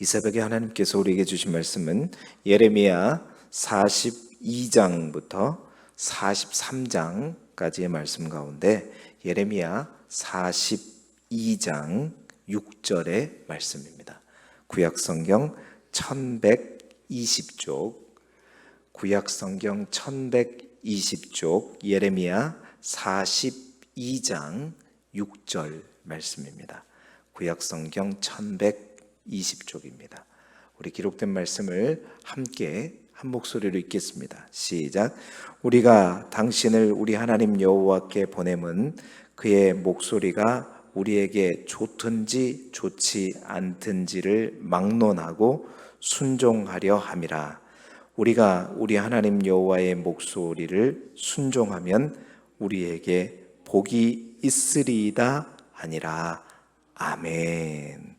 이 새벽에 하나님께서 우리에게 주신 말씀은 예레미야 42장부터 43장까지의 말씀 가운데 예레미야 42장 6절의 말씀입니다. 구약 성경 1120쪽 구약 성경 1120쪽 예레미야 42장 6절 말씀입니다. 구약 성경 1120 쪽입니다. 우리 기록된 말씀을 함께 한 목소리로 읽겠습니다. 시작. 우리가 당신을 우리 하나님 여호와께 보냄은 그의 목소리가 우리에게 좋든지 좋지 않든지를 막론하고 순종하려 함이라. 우리가 우리 하나님 여호와의 목소리를 순종하면 우리에게 복이 있으리이다 아니라 아멘.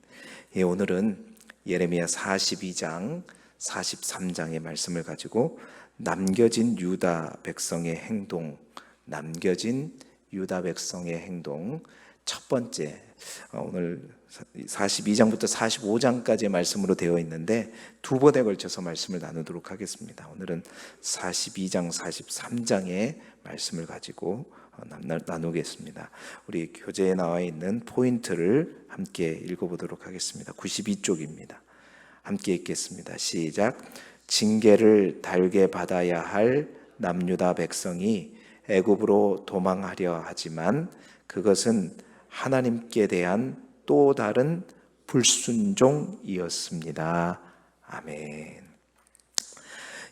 예, 오늘은 예레미야 42장 43장의 말씀을 가지고 남겨진 유다 백성의 행동, 남겨진 유다 백성의 행동 첫 번째 어, 오늘 42장부터 45장까지의 말씀으로 되어 있는데 두 번에 걸쳐서 말씀을 나누도록 하겠습니다. 오늘은 42장, 43장의 말씀을 가지고 어, 나누겠습니다. 우리 교재에 나와 있는 포인트를 함께 읽어보도록 하겠습니다. 92쪽입니다. 함께 읽겠습니다. 시작. 징계를 달게 받아야 할 남유다 백성이 애굽으로 도망하려 하지만 그것은 하나님께 대한 또 다른 불순종이었습니다. 아멘.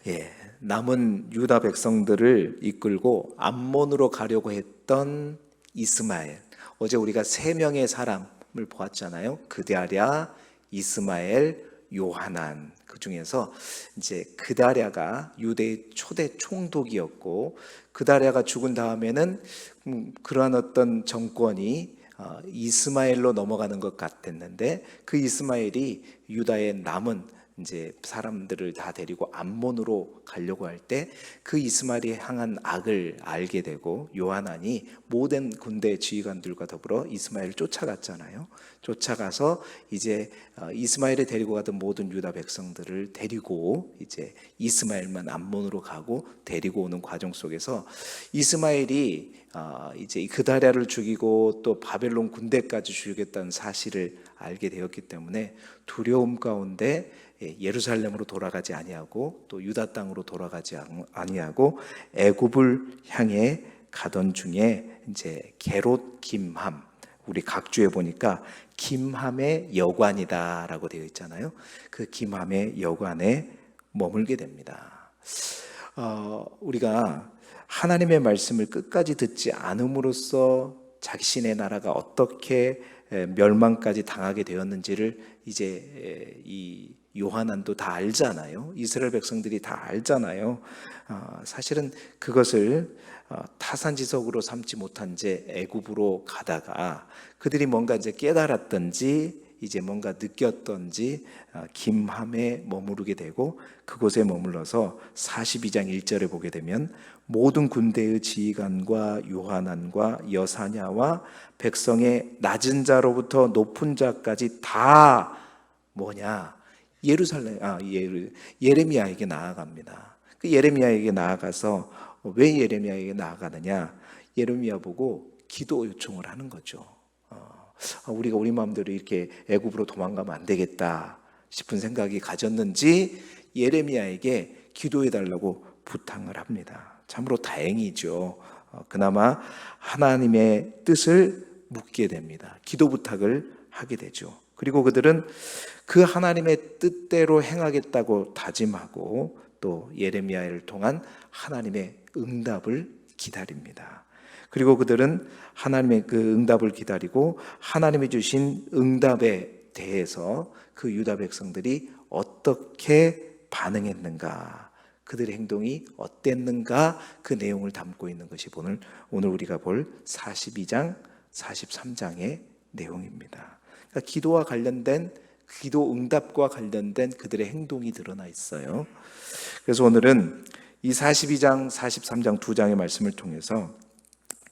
예, 남은 유다 백성들을 이끌고 암몬으로 가려고 했던 이스마엘. 어제 우리가 세 명의 사람을 보았잖아요. 그다랴, 이스마엘, 요하난. 그 중에서 이제 그다랴가 유대의 초대 총독이었고 그다랴가 죽은 다음에는 음, 그러한 어떤 정권이 어, 이스마엘로 넘어가는 것 같았는데 그 이스마엘이 유다의 남은 이제 사람들을 다 데리고 암몬으로 가려고 할 때 그 이스마엘이 향한 악을 알게 되고 요하난이 모든 군대 지휘관들과 더불어 이스마엘을 쫓아갔잖아요. 쫓아가서 이제 어, 이스마엘을 데리고 가던 모든 유다 백성들을 데리고 이제 이스마엘만 암몬으로 가고 데리고 오는 과정 속에서 이스마엘이 어, 이제 그다랴를 죽이고 또 바벨론 군대까지 죽이겠다는 사실을 알게 되었기 때문에 두려움 가운데 예, 예루살렘으로 돌아가지 아니하고 또 유다 땅으로 돌아가지 아니하고 애굽을 향해 가던 중에 이제 게롯 김함 우리 각주에 보니까 김함의 여관이다라고 되어 있잖아요. 그 김함의 여관에 머물게 됩니다. 어, 우리가 하나님의 말씀을 끝까지 듣지 않음으로써 자신의 나라가 어떻게 멸망까지 당하게 되었는지를 이제 이 요한안도 다 알잖아요. 이스라엘 백성들이 다 알잖아요. 어, 사실은 그것을 어, 타산지석으로 삼지 못한 채 애굽으로 가다가 그들이 뭔가 이제 깨달았던지 이제 뭔가 느꼈던지 어, 김함에 머무르게 되고 그곳에 머물러서 42장 1절에 보게 되면 모든 군대의 지휘관과 요한안과 여사냐와 백성의 낮은 자로부터 높은 자까지 다 뭐냐 예루살렘 아 예르, 예레미야에게 나아갑니다. 그 예레미야에게 나아가서 왜 예레미야에게 나아가느냐? 예레미야 보고 기도 요청을 하는 거죠. 어, 우리가 우리 마음대로 이렇게 애굽으로 도망가면 안 되겠다 싶은 생각이 가졌는지 예레미야에게 기도해 달라고 부탁을 합니다. 참으로 다행이죠. 어, 그나마 하나님의 뜻을 묻게 됩니다. 기도 부탁을 하게 되죠. 그리고 그들은 그 하나님의 뜻대로 행하겠다고 다짐하고 또 예레미야를 통한 하나님의 응답을 기다립니다. 그리고 그들은 하나님의 그 응답을 기다리고 하나님이 주신 응답에 대해서 그 유다 백성들이 어떻게 반응했는가, 그들의 행동이 어땠는가 그 내용을 담고 있는 것이 오늘 오늘 우리가 볼 42장, 43장의 내용입니다. 그러니까 기도와 관련된 기도 응답과 관련된 그들의 행동이 드러나 있어요. 그래서 오늘은 이 42장, 43장 두 장의 말씀을 통해서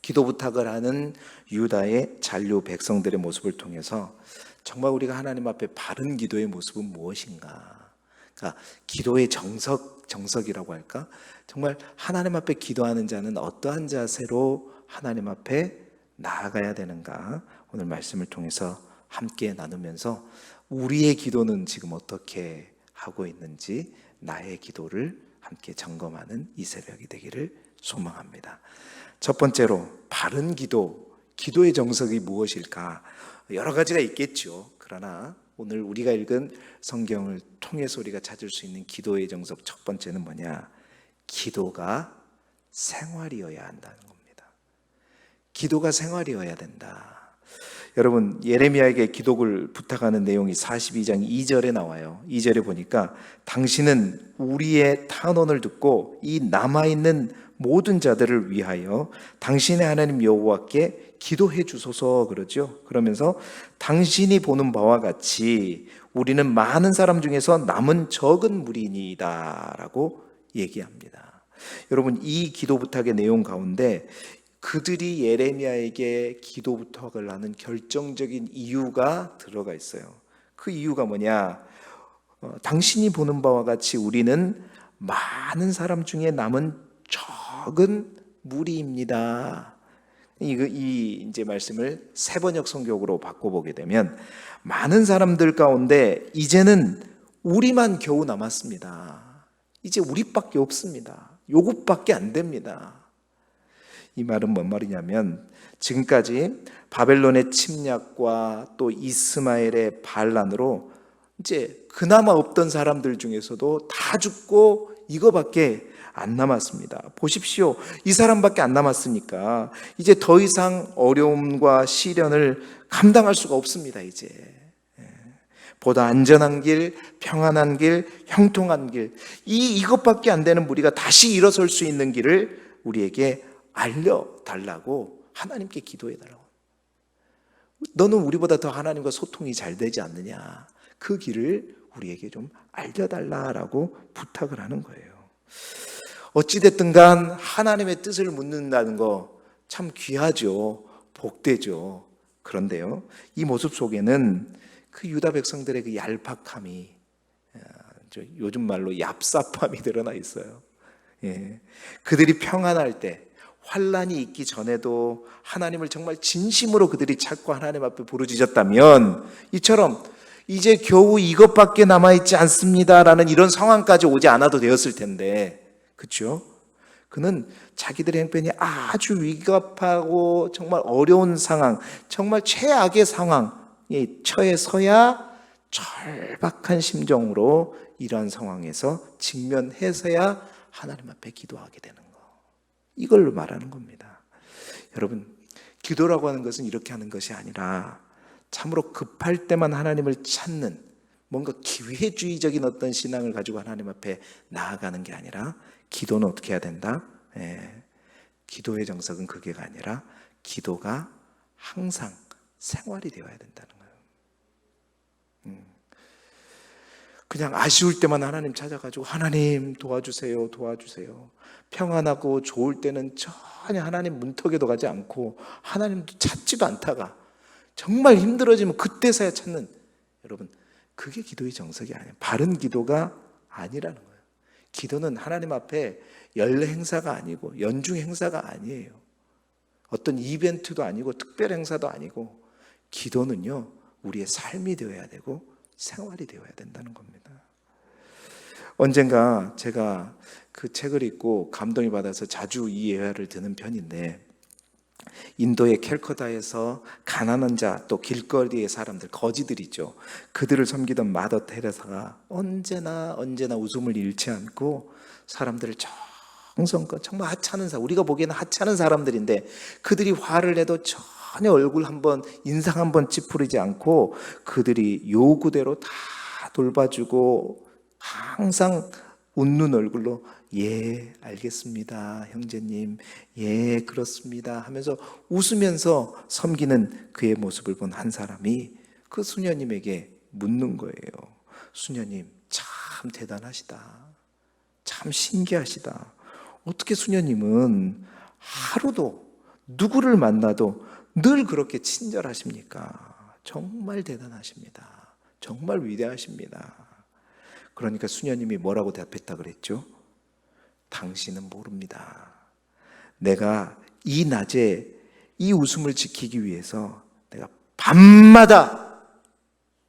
기도 부탁을 하는 유다의 잔류 백성들의 모습을 통해서 정말 우리가 하나님 앞에 바른 기도의 모습은 무엇인가? 그러니까 기도의 정석, 정석이라고 할까? 정말 하나님 앞에 기도하는 자는 어떠한 자세로 하나님 앞에 나아가야 되는가? 오늘 말씀을 통해서 함께 나누면서 우리의 기도는 지금 어떻게 하고 있는지 나의 기도를 함께 점검하는 이 새벽이 되기를 소망합니다. 첫 번째로 바른 기도, 기도의 정석이 무엇일까? 여러 가지가 있겠죠. 그러나 오늘 우리가 읽은 성경을 통해서 우리가 찾을 수 있는 기도의 정석 첫 번째는 뭐냐? 기도가 생활이어야 한다는 겁니다. 기도가 생활이어야 된다. 여러분 예레미야에게 기도를 부탁하는 내용이 42장 2절에 나와요. 2절에 보니까 당신은 우리의 탄원을 듣고 이 남아 있는 모든 자들을 위하여 당신의 하나님 여호와께 기도해 주소서 그러죠. 그러면서 당신이 보는 바와 같이 우리는 많은 사람 중에서 남은 적은 무리니다라고 얘기합니다. 여러분 이 기도 부탁의 내용 가운데 그들이 예레미야에게 기도 부탁을 하는 결정적인 이유가 들어가 있어요. 그 이유가 뭐냐? 어, 당신이 보는 바와 같이 우리는 많은 사람 중에 남은 적은 무리입니다. 이, 이 이제 말씀을 세번역 성격으로 바꿔보게 되면 많은 사람들 가운데 이제는 우리만 겨우 남았습니다. 이제 우리밖에 없습니다. 요것밖에 안 됩니다. 이 말은 뭔 말이냐면 지금까지 바벨론의 침략과 또 이스마엘의 반란으로 이제 그나마 없던 사람들 중에서도 다 죽고 이거밖에 안 남았습니다. 보십시오. 이 사람밖에 안 남았으니까 이제 더 이상 어려움과 시련을 감당할 수가 없습니다. 이제 예. 보다 안전한 길, 평안한 길, 형통한 길, 이 이것밖에 안 되는 무리가 다시 일어설 수 있는 길을 우리에게 알려달라고 하나님께 기도해달라고. 너는 우리보다 더 하나님과 소통이 잘 되지 않느냐. 그 길을 우리에게 좀 알려달라라고 부탁을 하는 거예요. 어찌됐든 간 하나님의 뜻을 묻는다는 거 참 귀하죠. 복되죠. 그런데요. 이 모습 속에는 그 유다 백성들의 그 얄팍함이 어, 요즘 말로 얍삽함이 드러나 있어요. 예. 그들이 평안할 때 환란이 있기 전에도 하나님을 정말 진심으로 그들이 찾고 하나님 앞에 부르짖었다면 이처럼 이제 겨우 이것밖에 남아 있지 않습니다라는 이런 상황까지 오지 않아도 되었을 텐데 그렇죠? 그는 자기들의 행편이 아주 위급하고 정말 어려운 상황, 정말 최악의 상황에 처해서야 절박한 심정으로 이러한 상황에서 직면해서야 하나님 앞에 기도하게 되는 거. 이걸로 말하는 겁니다. 여러분, 기도라고 하는 것은 이렇게 하는 것이 아니라 참으로 급할 때만 하나님을 찾는 뭔가 기회주의적인 어떤 신앙을 가지고 하나님 앞에 나아가는 게 아니라 기도는 어떻게 해야 된다? 예, 기도의 정석은 그게가 아니라 기도가 항상 생활이 되어야 된다는 거예요. 음. 그냥 아쉬울 때만 하나님 찾아가지고 하나님 도와주세요, 도와주세요. 평안하고 좋을 때는 전혀 하나님 문턱에도 가지 않고 하나님도 찾지도 않다가 정말 힘들어지면 그때서야 찾는 여러분 그게 기도의 정석이 아니에요. 바른 기도가 아니라는 거예요. 기도는 하나님 앞에 연례 행사가 아니고 연중 행사가 아니에요. 어떤 이벤트도 아니고 특별 행사도 아니고 기도는요 우리의 삶이 되어야 되고 생활이 되어야 된다는 겁니다. 언젠가 제가 그 책을 읽고 감동이 받아서 자주 이 예화를 듣는 편인데 인도의 캘커다에서 가난한 자 또 길거리의 사람들 거지들이죠. 그들을 섬기던 마더 테레사가 언제나 언제나 웃음을 잃지 않고 사람들을 정성껏 정말 하찮은 사 우리가 보기에는 하찮은 사람들인데 그들이 화를 내도 전혀 얼굴 한번 인상 한번 찌푸리지 않고 그들이 요구대로 다 돌봐주고 항상 웃는 얼굴로 예, 알겠습니다. 형제님. 예, 그렇습니다. 하면서 웃으면서 섬기는 그의 모습을 본 한 사람이 그 수녀님에게 묻는 거예요. 수녀님, 참 대단하시다. 참 신기하시다. 어떻게 수녀님은 하루도 누구를 만나도 늘 그렇게 친절하십니까? 정말 대단하십니다. 정말 위대하십니다. 그러니까 수녀님이 뭐라고 대답했다 그랬죠? 당신은 모릅니다. 내가 이 낮에 이 웃음을 지키기 위해서 내가 밤마다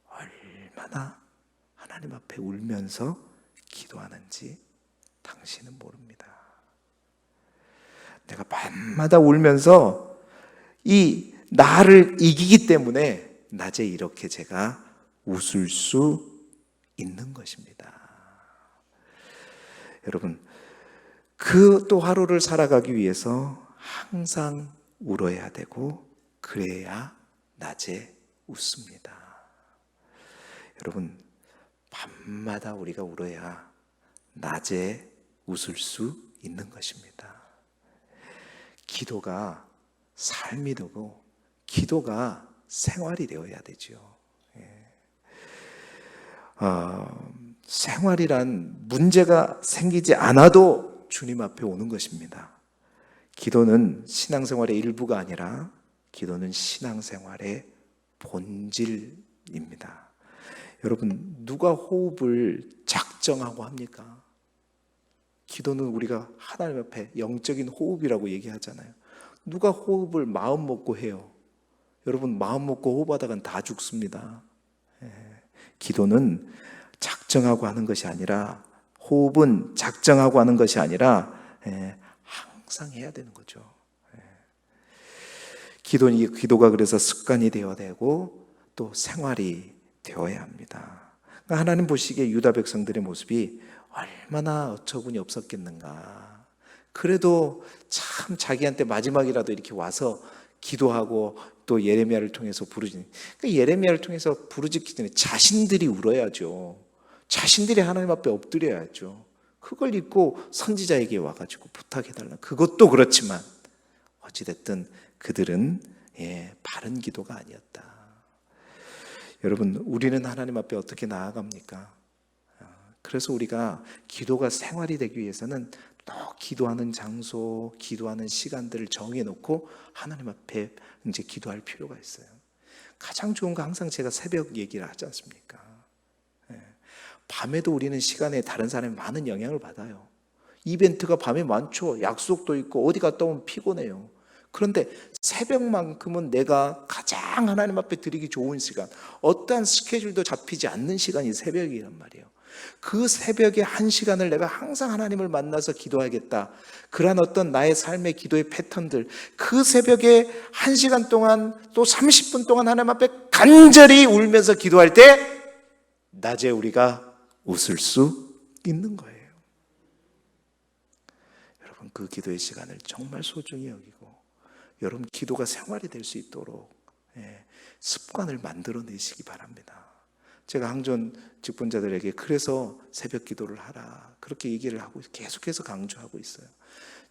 얼마나 하나님 앞에 울면서 기도하는지 당신은 모릅니다. 내가 밤마다 울면서 이 나를 이기기 때문에 낮에 이렇게 제가 웃을 수 있는 것입니다. 여러분, 그 또 하루를 살아가기 위해서 항상 울어야 되고, 그래야 낮에 웃습니다. 여러분, 밤마다 우리가 울어야 낮에 웃을 수 있는 것입니다. 기도가 삶이 되고, 기도가 생활이 되어야 되죠. 어, 생활이란 문제가 생기지 않아도 주님 앞에 오는 것입니다. 기도는 신앙생활의 일부가 아니라 기도는 신앙생활의 본질입니다. 여러분, 누가 호흡을 작정하고 합니까? 기도는 우리가 하나님 앞에 영적인 호흡이라고 얘기하잖아요. 누가 호흡을 마음 먹고 해요? 여러분, 마음 먹고 호흡하다간 다 죽습니다. 예. 기도는 작정하고 하는 것이 아니라 호흡은 작정하고 하는 것이 아니라 예, 항상 해야 되는 거죠. 예. 기도는 기도가 그래서 습관이 되어야 되고 또 생활이 되어야 합니다. 그러니까 하나님 보시기에 유다 백성들의 모습이 얼마나 어처구니 없었겠는가. 그래도 참 자기한테 마지막이라도 이렇게 와서 기도하고 또 예레미야를 통해서 부르짖는 그러니까 예레미야를 통해서 부르짖기 전에 자신들이 울어야죠. 자신들이 하나님 앞에 엎드려야죠. 그걸 잊고 선지자에게 와가지고 부탁해달라. 그것도 그렇지만 어찌됐든 그들은 예, 바른 기도가 아니었다. 여러분, 우리는 하나님 앞에 어떻게 나아갑니까? 아, 그래서 우리가 기도가 생활이 되기 위해서는 또 기도하는 장소, 기도하는 시간들을 정해놓고 하나님 앞에 이제 기도할 필요가 있어요. 가장 좋은 거 항상 제가 새벽 얘기를 하지 않습니까? 예. 밤에도 우리는 시간에 다른 사람이 많은 영향을 받아요. 이벤트가 밤에 많죠. 약속도 있고 어디 갔다 오면 피곤해요. 그런데 새벽만큼은 내가 가장 하나님 앞에 드리기 좋은 시간, 어떠한 스케줄도 잡히지 않는 시간이 새벽이란 말이에요. 그 새벽에 한 시간을 내가 항상 하나님을 만나서 기도하겠다. 그러한 어떤 나의 삶의 기도의 패턴들, 그 새벽에 한 시간 동안 또 30분 동안 하나님 앞에 간절히 울면서 기도할 때, 낮에 우리가 웃을 수 있는 거예요. 여러분, 그 기도의 시간을 정말 소중히 여기고, 여러분, 기도가 생활이 될 수 있도록 예, 습관을 만들어내시기 바랍니다. 제가 항전 직분자들에게 그래서 새벽 기도를 하라. 그렇게 얘기를 하고 계속해서 강조하고 있어요.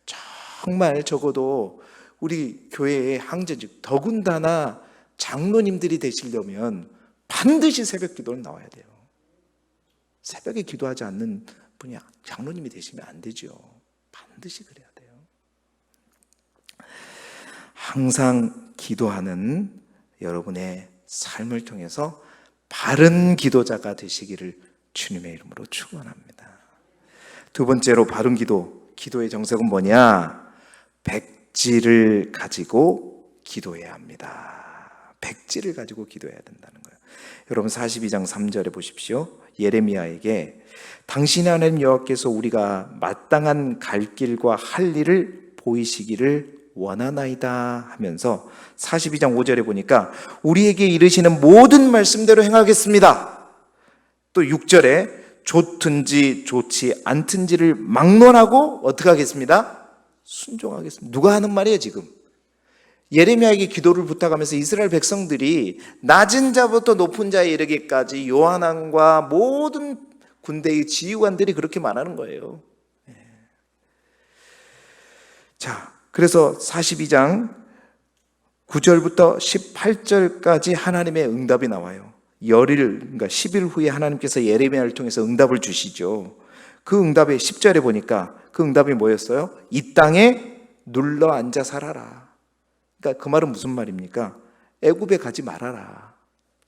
정말 적어도 우리 교회의 항전직 더군다나 장로님들이 되시려면 반드시 새벽 기도는 나와야 돼요. 새벽에 기도하지 않는 분이 장로님이 되시면 안 되죠. 반드시 그래야 돼요. 항상 기도하는 여러분의 삶을 통해서 바른 기도자가 되시기를 주님의 이름으로 축원합니다. 두 번째로 바른 기도, 기도의 정석은 뭐냐? 백지를 가지고 기도해야 합니다. 백지를 가지고 기도해야 된다는 거예요. 여러분 42장 3절에 보십시오. 예레미야에게 당신의 하나님 여호와께서 우리가 마땅한 갈 길과 할 일을 보이시기를 원하나이다 하면서 42장 5절에 보니까 우리에게 이르시는 모든 말씀대로 행하겠습니다. 또 6절에 좋든지 좋지 않든지를 막론하고 어떻게 하겠습니다? 순종하겠습니다. 누가 하는 말이에요, 지금? 예레미야에게 기도를 부탁하면서 이스라엘 백성들이 낮은 자부터 높은 자에 이르기까지 요한왕과 모든 군대의 지휘관들이 그렇게 말하는 거예요. 자, 그래서 42장 9절부터 18절까지 하나님의 응답이 나와요. 열일, 그러니까 10일 후에 하나님께서 예레미야를 통해서 응답을 주시죠. 그 응답의 10절에 보니까 그 응답이 뭐였어요? 이 땅에 눌러 앉아 살아라. 그러니까 그 말은 무슨 말입니까? 애굽에 가지 말아라.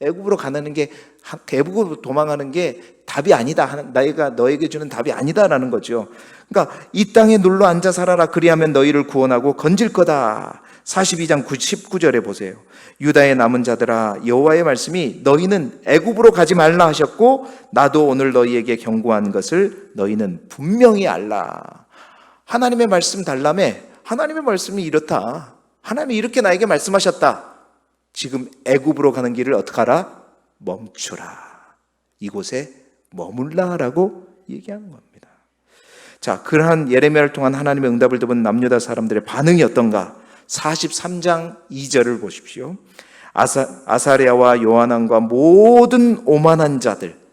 애굽으로 가는 게 하- 애굽으로 도망가는 게 답이 아니다. 나이가 너에게 주는 답이 아니다라는 거죠. 그러니까 이 땅에 눌러 앉아 살아라. 그리하면 너희를 구원하고 건질 거다. 42장 19절에 보세요. 유다의 남은 자들아 여호와의 말씀이 너희는 애굽으로 가지 말라 하셨고 나도 오늘 너희에게 경고한 것을 너희는 분명히 알라. 하나님의 말씀 달라매 하나님의 말씀이 이렇다. 하나님이 이렇게 나에게 말씀하셨다. 지금 애굽으로 가는 길을 어떻게 하라? 멈추라. 이곳에 머물라라고 얘기하는 겁니다. 자, 그러한 예레미야를 통한 하나님의 응답을 들은 남유다 사람들의 반응이 어떤가? 43장 2절을 보십시오. 아사, 아사리아와 요하난과 모든 오만한 자들.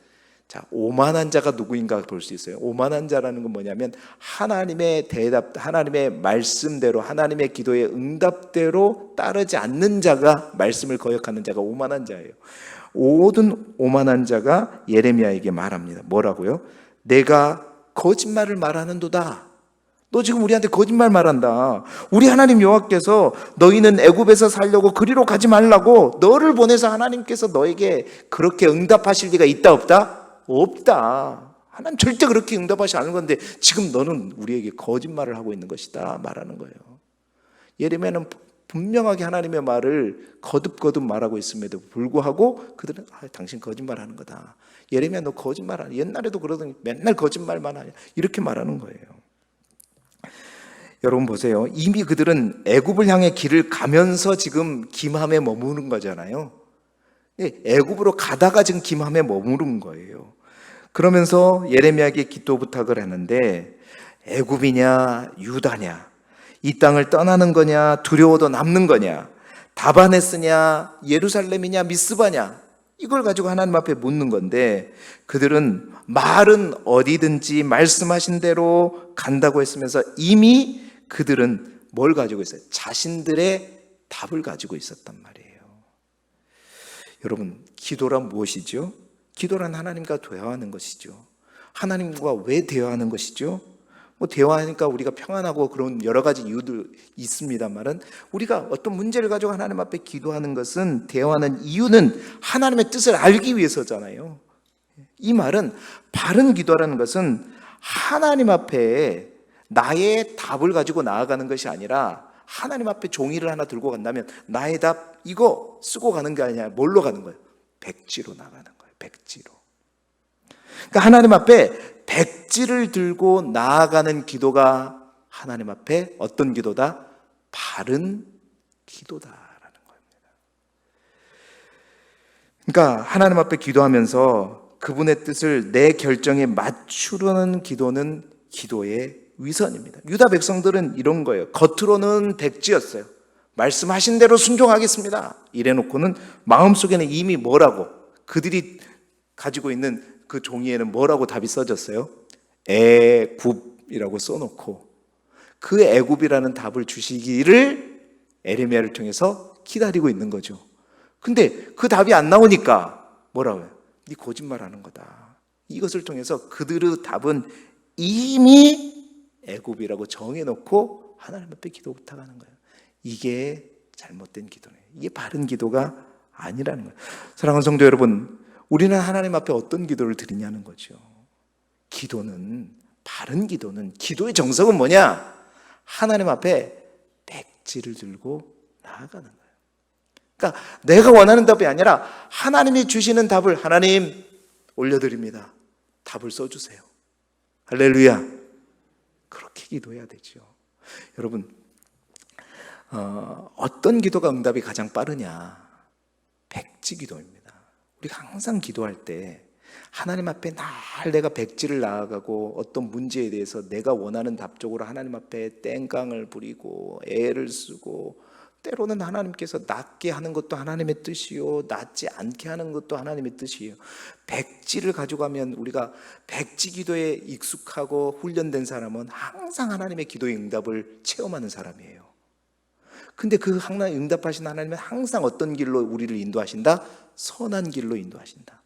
자, 오만한 자가 누구인가 볼 수 있어요. 오만한 자라는 건 뭐냐면 하나님의 대답, 하나님의 말씀대로, 하나님의 기도의 응답대로 따르지 않는 자가 말씀을 거역하는 자가 오만한 자예요. 모든 오만한 자가 예레미야에게 말합니다. 뭐라고요? 내가 거짓말을 말하는도다. 너 지금 우리한테 거짓말 말한다. 우리 하나님 여호와께서 너희는 애굽에서 살려고 그리로 가지 말라고 너를 보내서 하나님께서 너에게 그렇게 응답하실 리가 있다 없다? 없다. 하나님 절대 그렇게 응답하지 않은 건데 지금 너는 우리에게 거짓말을 하고 있는 것이다 말하는 거예요. 예레미야는 분명하게 하나님의 말을 거듭거듭 말하고 있음에도 불구하고 그들은 아, 당신 거짓말하는 거다. 예레미야 너 거짓말하냐? 옛날에도 그러더니 맨날 거짓말만 하냐? 이렇게 말하는 거예요. 여러분 보세요. 이미 그들은 애굽을 향해 길을 가면서 지금 김함에 머무는 거잖아요. 예, 애굽으로 가다가 지금 김함에 머무른 거예요. 그러면서 예레미야에게 기도 부탁을 하는데 애굽이냐 유다냐 이 땅을 떠나는 거냐 두려워도 남는 거냐 다바네스냐 예루살렘이냐 미스바냐 이걸 가지고 하나님 앞에 묻는 건데 그들은 말은 어디든지 말씀하신 대로 간다고 했으면서 이미 그들은 뭘 가지고 있어요? 자신들의 답을 가지고 있었단 말이에요. 여러분, 기도란 무엇이죠? 기도란 하나님과 대화하는 것이죠. 하나님과 왜 대화하는 것이죠? 뭐 대화하니까 우리가 평안하고 그런 여러 가지 이유들 있습니다만은 우리가 어떤 문제를 가지고 하나님 앞에 기도하는 것은 대화하는 이유는 하나님의 뜻을 알기 위해서잖아요. 이 말은 바른 기도라는 것은 하나님 앞에 나의 답을 가지고 나아가는 것이 아니라 하나님 앞에 종이를 하나 들고 간다면 나의 답 이거 쓰고 가는 게 아니라 뭘로 가는 거예요? 백지로 나가는 거예요. 백지로. 그러니까 하나님 앞에 백지를 들고 나아가는 기도가 하나님 앞에 어떤 기도다? 바른 기도다라는 겁니다. 그러니까 하나님 앞에 기도하면서 그분의 뜻을 내 결정에 맞추려는 기도는 기도의 위선입니다. 유다 백성들은 이런 거예요. 겉으로는 백지였어요. 말씀하신 대로 순종하겠습니다. 이래 놓고는 마음속에는 이미 뭐라고 그들이 가지고 있는 그 종이에는 뭐라고 답이 써졌어요? 애굽이라고 써놓고 그 애굽이라는 답을 주시기를 에레미야를 통해서 기다리고 있는 거죠. 근데 그 답이 안 나오니까 뭐라고요? 네 거짓말하는 거다. 이것을 통해서 그들의 답은 이미 애굽이라고 정해놓고 하나님 앞에 기도 부탁하는 거예요. 이게 잘못된 기도네요. 이게 바른 기도가 아니라는 거예요. 사랑하는 성도 여러분, 우리는 하나님 앞에 어떤 기도를 드리냐는 거죠. 기도는 바른 기도는 기도의 정석은 뭐냐? 하나님 앞에 백지를 들고 나아가는 거예요. 그러니까 내가 원하는 답이 아니라 하나님이 주시는 답을 하나님 올려드립니다. 답을 써주세요. 할렐루야. 그렇게 기도해야 되죠. 여러분, 어, 어떤 기도가 응답이 가장 빠르냐? 백지 기도입니다. 우리가 항상 기도할 때 하나님 앞에 날 내가 백지를 나아가고 어떤 문제에 대해서 내가 원하는 답적으로 하나님 앞에 땡깡을 부리고 애를 쓰고 때로는 하나님께서 낫게 하는 것도 하나님의 뜻이요 낫지 않게 하는 것도 하나님의 뜻이에요. 백지를 가져가면 우리가 백지 기도에 익숙하고 훈련된 사람은 항상 하나님의 기도의 응답을 체험하는 사람이에요. 근데 그 하나님 응답하신 하나님은 항상 어떤 길로 우리를 인도하신다? 선한 길로 인도하신다.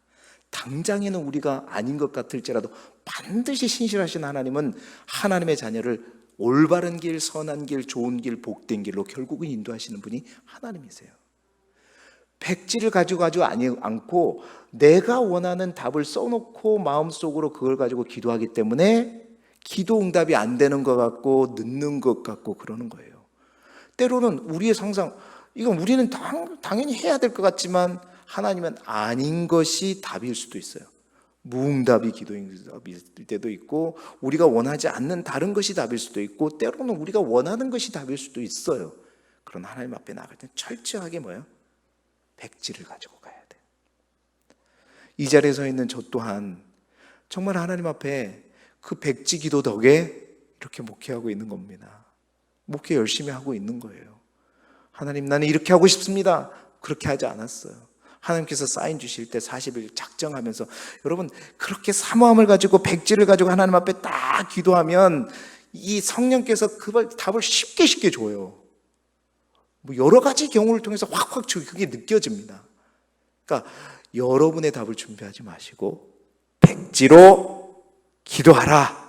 당장에는 우리가 아닌 것 같을지라도 반드시 신실하신 하나님은 하나님의 자녀를 올바른 길, 선한 길, 좋은 길, 복된 길로 결국은 인도하시는 분이 하나님이세요. 백지를 가지고 가지고 아니 않고 내가 원하는 답을 써놓고 마음속으로 그걸 가지고 기도하기 때문에 기도 응답이 안 되는 것 같고 늦는 것 같고 그러는 거예요. 때로는 우리의 상상 이건 우리는 당, 당연히 해야 될 것 같지만 하나님은 아닌 것이 답일 수도 있어요. 무응답이 기도응답일 때도 있고 우리가 원하지 않는 다른 것이 답일 수도 있고 때로는 우리가 원하는 것이 답일 수도 있어요. 그런 하나님 앞에 나갈 때 철저하게 뭐예요? 백지를 가지고 가야 돼. 이 자리에 서 있는 저 또한 정말 하나님 앞에 그 백지 기도 덕에 이렇게 목회하고 있는 겁니다. 목회 열심히 하고 있는 거예요. 하나님 나는 이렇게 하고 싶습니다. 그렇게 하지 않았어요. 하나님께서 사인 주실 때 40일 작정하면서 여러분 그렇게 사모함을 가지고 백지를 가지고 하나님 앞에 딱 기도하면 이 성령께서 그 답을 쉽게 쉽게 줘요. 뭐 여러 가지 경우를 통해서 확확 그게 느껴집니다. 그러니까 여러분의 답을 준비하지 마시고 백지로 기도하라.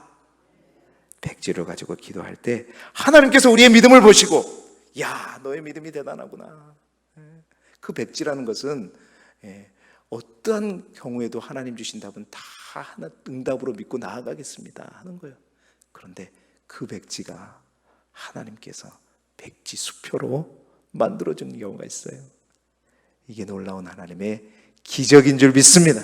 백지를 가지고 기도할 때 하나님께서 우리의 믿음을 보시고 야 너의 믿음이 대단하구나. 그 백지라는 것은 예, 어떠한 경우에도 하나님 주신 답은 다 하나 응답으로 믿고 나아가겠습니다 하는 거예요. 그런데 그 백지가 하나님께서 백지 수표로 만들어 주는 경우가 있어요. 이게 놀라운 하나님의 기적인 줄 믿습니다.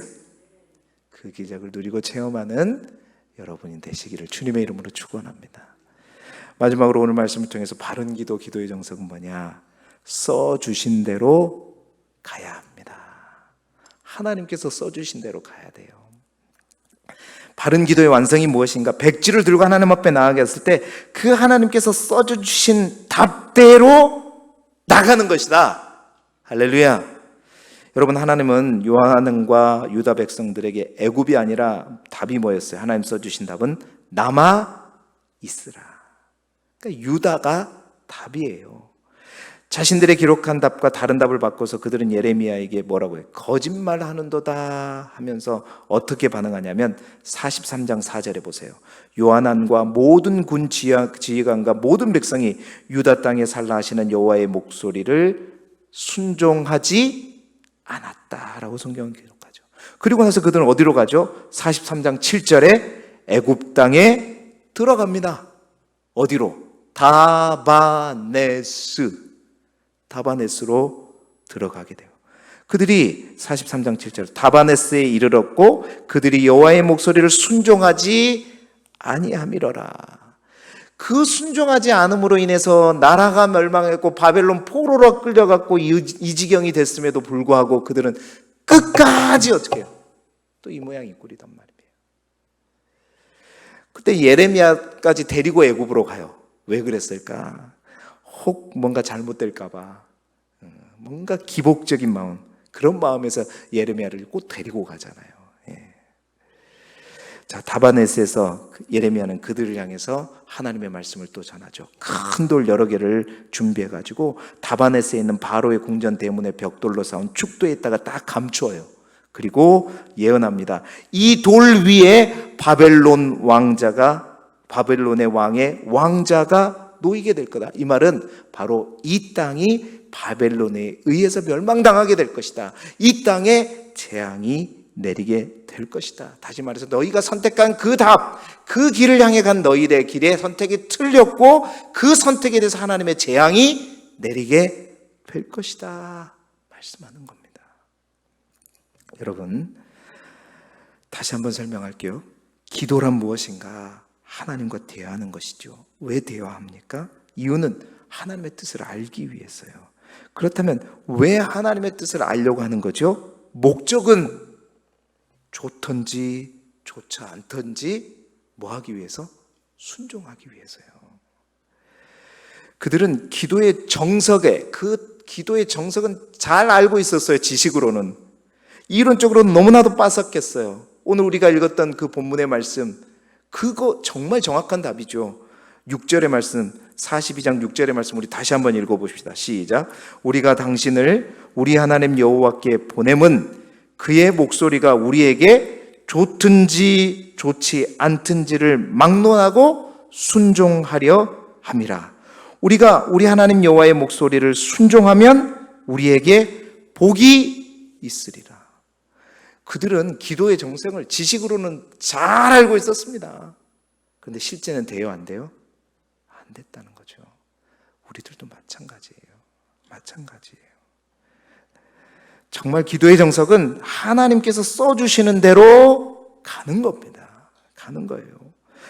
그 기적을 누리고 체험하는 여러분이 되시기를 주님의 이름으로 축원합니다. 마지막으로 오늘 말씀을 통해서 바른 기도, 기도의 정석은 뭐냐? 써 주신 대로 가야 합니다. 하나님께서 써 주신 대로 가야 돼요. 바른 기도의 완성이 무엇인가? 백지를 들고 하나님 앞에 나아갔을 때 그 하나님께서 써 주신 답대로 나가는 것이다. 할렐루야. 여러분 하나님은 요한과 유다 백성들에게 애굽이 아니라 답이 뭐였어요? 하나님 써 주신 답은 남아 있으라. 그러니까 유다가 답이에요. 자신들의 기록한 답과 다른 답을 바꿔서 그들은 예레미야에게 뭐라고 해요? 거짓말 하는도다 하면서 어떻게 반응하냐면 43장 4절에 보세요. 요한안과 모든 군 지휘관과 모든 백성이 유다 땅에 살라 하시는 여호와의 목소리를 순종하지 않았다라고 성경은 기록하죠. 그리고 나서 그들은 어디로 가죠? 43장 7절에 애굽 땅에 들어갑니다. 어디로? 다바네스. 다바네스로 들어가게 돼요. 그들이 43장 7절 다바네스에 이르렀고 그들이 여호와의 목소리를 순종하지 아니함이러라. 그 순종하지 않음으로 인해서 나라가 멸망했고 바벨론 포로로 끌려갔고 이 지경이 됐음에도 불구하고 그들은 끝까지 어떻게 해요? 또 이 모양 이 꼴이단 말이에요. 그때 예레미야까지 데리고 애굽으로 가요. 왜 그랬을까? 혹 뭔가 잘못될까 봐. 어, 뭔가 기복적인 마음. 그런 마음에서 예레미야를 꼭 데리고 가잖아요. 예. 자, 다바네스에서 예레미야는 그들을 향해서 하나님의 말씀을 또 전하죠. 큰 돌 여러 개를 준비해 가지고 다바네스에 있는 바로의 궁전 대문에 벽돌로 쌓은 축도에 있다가 딱 감추어요. 그리고 예언합니다. 이 돌 위에 바벨론 왕자가 바벨론의 왕의 왕자가 놓이게 될 거다. 이 말은 바로 이 땅이 바벨론에 의해서 멸망당하게 될 것이다. 이 땅에 재앙이 내리게 될 것이다. 다시 말해서 너희가 선택한 그 답, 그 길을 향해 간 너희의 길의 선택이 틀렸고 그 선택에 대해서 하나님의 재앙이 내리게 될 것이다. 말씀하는 겁니다. 여러분, 다시 한번 설명할게요. 기도란 무엇인가? 하나님과 대화하는 것이죠. 왜 대화합니까? 이유는 하나님의 뜻을 알기 위해서요. 그렇다면 왜 하나님의 뜻을 알려고 하는 거죠? 목적은 좋던지 좋지 않던지 뭐 하기 위해서? 순종하기 위해서요. 그들은 기도의 정석에 그 기도의 정석은 잘 알고 있었어요. 지식으로는. 이론적으로는 너무나도 빠삭했어요. 오늘 우리가 읽었던 그 본문의 말씀 그거 정말 정확한 답이죠. 6절의 말씀, 42장 6절의 말씀 우리 다시 한번 읽어 봅시다. 시작. 우리가 당신을 우리 하나님 여호와께 보냄은 그의 목소리가 우리에게 좋든지 좋지 않든지를 막론하고 순종하려 함이라. 우리가 우리 하나님 여호와의 목소리를 순종하면 우리에게 복이 있으리라. 그들은 기도의 정성을 지식으로는 잘 알고 있었습니다. 그런데 실제는 돼요, 안 돼요? 안 됐다는 거죠. 우리들도 마찬가지예요. 마찬가지예요. 정말 기도의 정석은 하나님께서 써주시는 대로 가는 겁니다. 가는 거예요.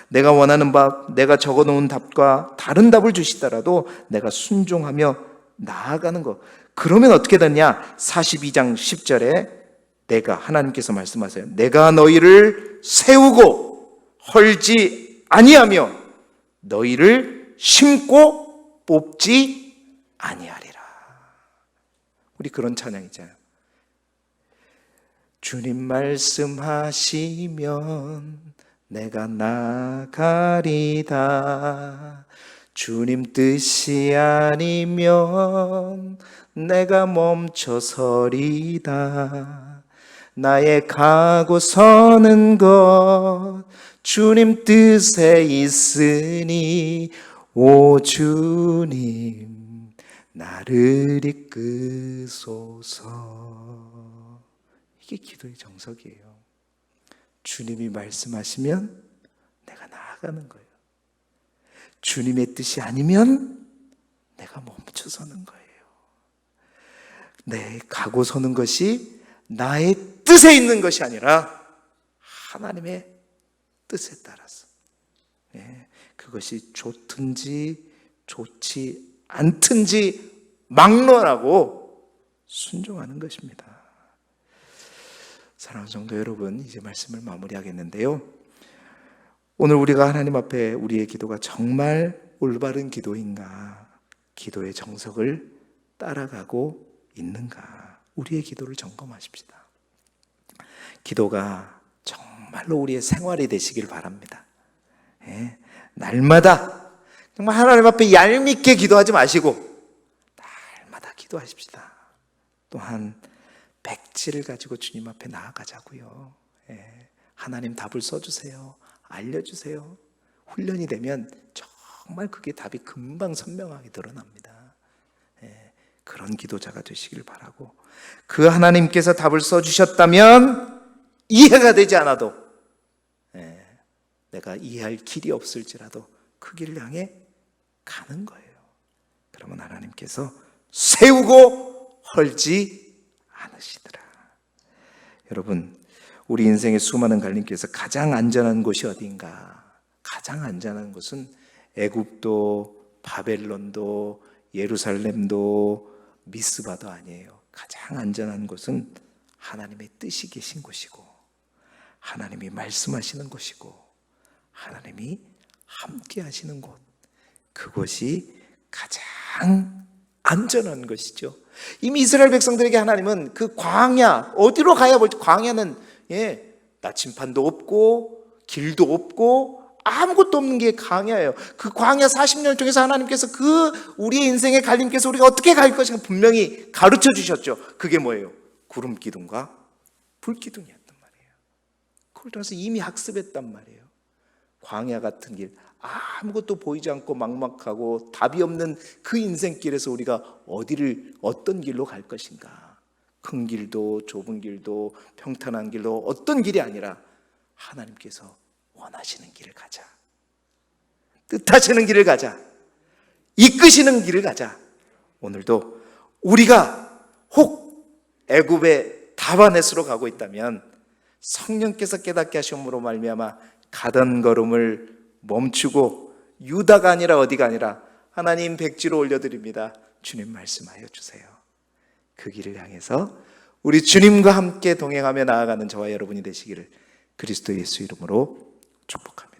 내가 원하는 답, 내가 적어 놓은 답과 다른 답을 주시더라도 내가 순종하며 나아가는 것. 그러면 어떻게 되냐? 42장 10절에 내가 하나님께서 말씀하세요. 내가 너희를 세우고 헐지 아니하며 너희를 심고 뽑지 아니하리라. 우리 그런 찬양 있잖아요. 주님 말씀하시면 내가 나가리다. 주님 뜻이 아니면 내가 멈춰서리다. 나의 가고 서는 것 주님 뜻에 있으니 오 주님 나를 이끄소서 이게 기도의 정석이에요. 주님이 말씀하시면 내가 나아가는 거예요. 주님의 뜻이 아니면 내가 멈춰 서는 거예요. 내 가고 서는 것이 나의 뜻에 있는 것이 아니라 하나님의 뜻에 따라서 예, 그것이 좋든지 좋지 않든지 막론하고 순종하는 것입니다. 사랑하는 성도 여러분, 이제 말씀을 마무리하겠는데요. 오늘 우리가 하나님 앞에 우리의 기도가 정말 올바른 기도인가, 기도의 정석을 따라가고 있는가, 우리의 기도를 점검하십시다. 기도가 정말로 우리의 생활이 되시길 바랍니다. 예, 날마다 정말 하나님 앞에 얄밉게 기도하지 마시고 날마다 기도하십시다. 또한 백지를 가지고 주님 앞에 나아가자고요. 예, 하나님 답을 써주세요. 알려주세요. 훈련이 되면 정말 그게 답이 금방 선명하게 드러납니다. 예, 그런 기도자가 되시길 바라고 그 하나님께서 답을 써주셨다면 이해가 되지 않아도 예, 내가 이해할 길이 없을지라도 그 길을 향해 가는 거예요. 그러면 하나님께서 세우고 헐지 않으시더라. 여러분, 우리 인생의 수많은 갈림길에서 가장 안전한 곳이 어딘가? 가장 안전한 곳은 애굽도 바벨론도 예루살렘도 미스바도 아니에요. 가장 안전한 곳은 하나님의 뜻이 계신 곳이고 하나님이 말씀하시는 곳이고 하나님이 함께 하시는 곳 그것이 가장 안전한 것이죠. 이미 이스라엘 백성들에게 하나님은 그 광야 어디로 가야 볼지 광야는 예 나침판도 없고 길도 없고 아무것도 없는 게 광야예요. 그 광야 40년 중에서 하나님께서 그 우리의 인생의 갈림께서 우리가 어떻게 갈 것인가 분명히 가르쳐 주셨죠. 그게 뭐예요? 구름 기둥과 불 기둥이었단 말이에요. 그걸 통해서 이미 학습했단 말이에요. 광야 같은 길, 아무것도 보이지 않고 막막하고 답이 없는 그 인생길에서 우리가 어디를 어떤 길로 갈 것인가? 큰 길도 좁은 길도 평탄한 길도 어떤 길이 아니라 하나님께서 원하시는 길을 가자. 뜻하시는 길을 가자. 이끄시는 길을 가자. 오늘도 우리가 혹 애굽의 다바넷으로 가고 있다면 성령께서 깨닫게 하심으로 말미암아 가던 걸음을 멈추고 유다가 아니라 어디가 아니라 하나님 백지로 올려드립니다. 주님 말씀하여 주세요. 그 길을 향해서 우리 주님과 함께 동행하며 나아가는 저와 여러분이 되시기를 그리스도 예수 이름으로 축복합니다.